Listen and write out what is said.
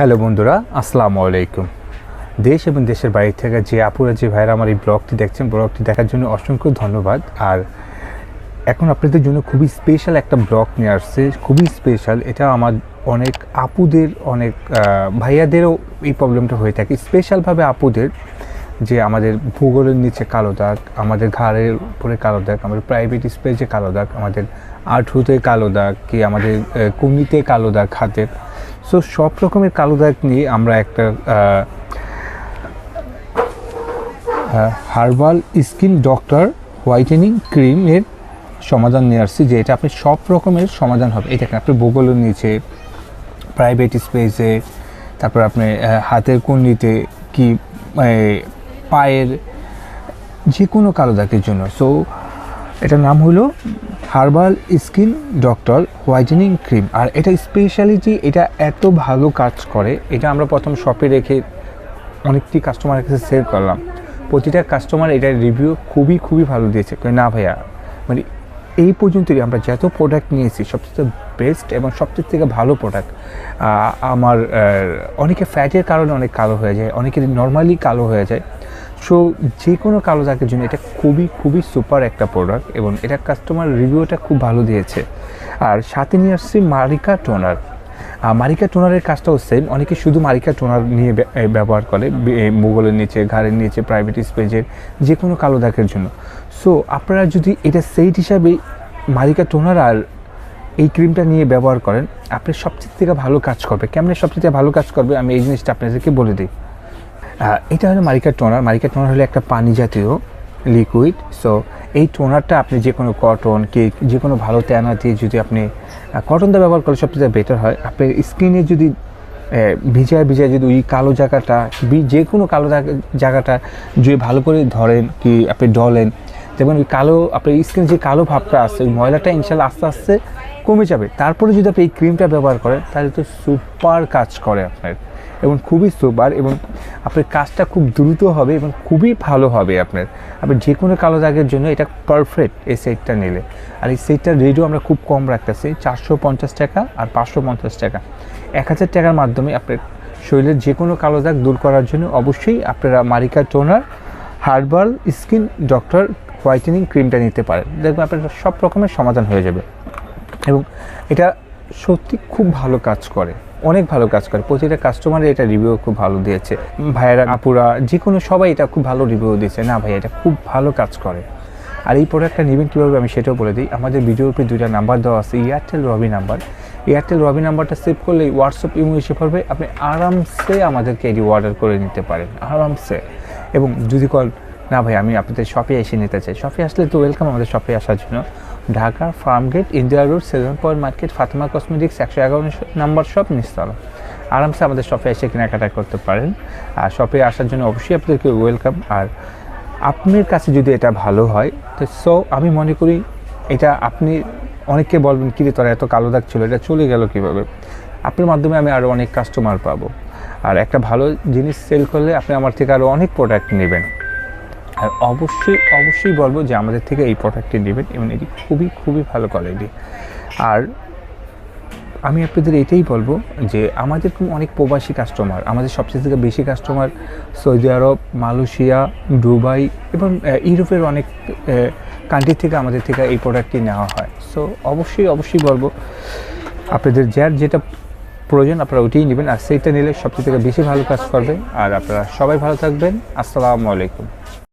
Hello বন্ধুরা, আসসালামু আলাইকুম। দেশ এবং দেশের বাইরে থেকে যে আপুরা, যে ভাইরা আমার এই ব্লগটি দেখছেন, ব্লগটি দেখার জন্য অসংখ্য ধন্যবাদ। আর এখন আপনাদের জন্য খুবই স্পেশাল একটা ব্লগ নিয়ে আসছে, খুবই স্পেশাল এটা আমার অনেক আপুদের, অনেক ভাইয়াদেরও এই প্রবলেমটা হয়ে থাকে। স্পেশালভাবে আপুদের যে আমাদের ভূগোলের নিচে কালো দাগ, আমাদের ঘাড়ের উপরে কালো দাগ, আমাদের প্রাইভেট স্পেসে কালো দাগ, আমাদের আঁঠুতে কালো দাগ কি আমাদের কুমিতে কালো দাগ হাতের সো সব রকমের কালো দাগ নিয়ে আমরা একটা হার্বাল স্কিন ডক্টর হোয়াইটেনিং ক্রিমের সমাধান নিয়ে আসছি, যে এটা আপনি সব রকমের সমাধান হবে। এটা আপনি ভূগোলের নিচে প্রাইভেট স্পেসে তারপর আপনি হাতের কুন্ডিতে কি পায়ের যে কোনো কালো দাগের জন্য। সো এটার নাম হলো herbal skin doctor whitening cream. আর এটা স্পেশালিটি এটা এত ভালো কাজ করে, এটা আমরা প্রথম শপে রেখে অনেকটি কাস্টমারের কাছে সেল করলাম। প্রতিটা কাস্টমার এটার রিভিউ খুবই খুবই ভালো দিয়েছে। না ভাইয়া। মানে এই পর্যন্তই আমরা যত প্রোডাক্ট নিয়েছি, সবচেয়ে বেস্ট এবং সবচেয়ে থেকে ভালো প্রোডাক্ট আমার অনেকে ফ্যাটের কারণে অনেক কালো হয়ে যায়, অনেকের নর্মালি কালো হয়ে যায়। সো যে কোনো কালো দাগের জন্য এটা খুবই খুবই সুপার একটা প্রোডাক্ট এবং এটা কাস্টমার রিভিউটা খুব ভালো দিয়েছে। আর সাথে নিয়ে আসছি মারিকা টোনার। মারিকা টোনারের কাজটাও সেম অনেকে শুধু মারিকা টোনার নিয়ে ব্যবহার করে মুগলের নিচে, ঘাড়ের নিচে প্রাইভেট স্পেজের যে কোনো কালো দাগের জন্য। সো আপনারা যদি এটা সেট হিসাবে মারিকা টোনার আর এই ক্রিমটা নিয়ে ব্যবহার করেন আপনি সবচেয়ে থেকে ভালো কাজ করবে। কেমন সবচেয়ে ভালো কাজ করবে, আমি এই জিনিসটা আপনাদেরকে বলে দিই। এটা হলো মারিকা টোনার। মারিকা টোনার হলো একটা পানি জাতীয় লিকুইড সো এই টোনারটা আপনি যে কোনো কটন কেক যে কোনো ভালো ট্যানা দিয়ে যদি আপনি কটনটা ব্যবহার করলে সবচেয়ে বেটার হয়। আপনার স্কিনে যদি ভিজায় ভিজায় যদি ওই কালো জায়গাটা যে কোনো কালো জায়গা- জায়গাটা যদি ভালো করে ধরেন কি আপনি ডলেন, দেখবেন ওই কালো, আপনার স্কিনে যে কালো ভাবটা আছে ওই ময়লাটা ইনশাল্লাহ আস্তে আস্তে কমে যাবে। তারপরে যদি আপনি এই ক্রিমটা ব্যবহার করেন, তাহলে তো সুপার কাজ করে আপনার। এবং খুবই সুপার এবং আপনার কাজটা খুব দ্রুত হবে এবং খুবই ভালো হবে আপনার। আপনি যে কোনো কালো দাগের জন্য এটা পারফেক্ট এই সেটটা নিলে। আর এই সেটটার রেটও আমরা খুব কম রাখতেছি, চারশো পঞ্চাশ টাকা আর পাঁচশো পঞ্চাশ টাকা। এক হাজার টাকার মাধ্যমে আপনার শরীরের যে কোনো কালো দাগ দূর করার জন্য অবশ্যই আপনারা Marika toner, herbal skin doctor whitening ক্রিমটা নিতে পারেন। দেখবেন আপনার সব রকমের সমাধান হয়ে যাবে। এবং এটা সত্যি খুব ভালো কাজ করে। অনেক ভালো কাজ করে। প্রতিটা কাস্টমারের এটা রিভিউ খুব ভালো দিয়েছে। ভাইয়েরা, আপুরা যে কোনো সবাই এটা খুব ভালো রিভিউ দিয়েছে। না ভাই, এটা খুব ভালো কাজ করে। আর এই প্রোডাক্টটা নেবেন কীভাবে আমি সেটাও বলে দিই। আমাদের ভিডিওর উপরে দুইটা নাম্বার দেওয়া আছে Airtel Robi number Airtel Robi নাম্বারটা সেভ করলে হোয়াটসঅ্যাপ ইমো এসে পড়বে। আপনি আরামসে আমাদেরকে এটি অর্ডার করে নিতে পারেন। আরামসে। এবং যদি কল না ভাই, আমি আপনাদের শপে এসে নিতে চাই। শপে আসলে তো ওয়েলকাম আমাদের শপে আসার জন্য। Dhaka Farmgate India road seven point market Fatema cosmetics একশো এগারো নম্বর শপ নিস্তলা আরামসে আমাদের শপে এসে কেনাকাটা করতে পারেন। আর শপে আসার জন্য অবশ্যই আপনাদেরকে ওয়েলকাম আর আপনার কাছে যদি এটা ভালো হয়, তো সো আমি মনে করি এটা আপনি অনেককে বলবেন, কিরে, তোরা এত কালো দাগ ছিল, এটা চলে গেল কীভাবে? আপনার মাধ্যমে আমি আরও অনেক কাস্টমার পাবো। আর একটা ভালো জিনিস সেল করলে আপনি আমার থেকে আরও অনেক প্রোডাক্ট নেবেন। আর অবশ্যই অবশ্যই বলব যে আমাদের থেকে এই প্রোডাক্টটি নেবেন এবং এটি খুবই খুবই ভালো কোয়ালিটি আর আমি আপনাদের এটাই বলব যে আমাদের অনেক প্রবাসী কাস্টমার আমাদের সবচেয়ে থেকে বেশি কাস্টমার সৌদি আরব, মালয়েশিয়া, দুবাই এবং ইউরোপের অনেক কান্ট্রি থেকে আমাদের থেকে এই প্রোডাক্টটি নেওয়া হয়। সো অবশ্যই অবশ্যই বলব আপনাদের যার যেটা প্রয়োজন আপনারা ওইটাই নেবেন। আর সেইটা নিলে সবচেয়ে থেকে বেশি ভালো কাজ করবে। আর আপনারা সবাই ভালো থাকবেন। আসসালামু আলাইকুম।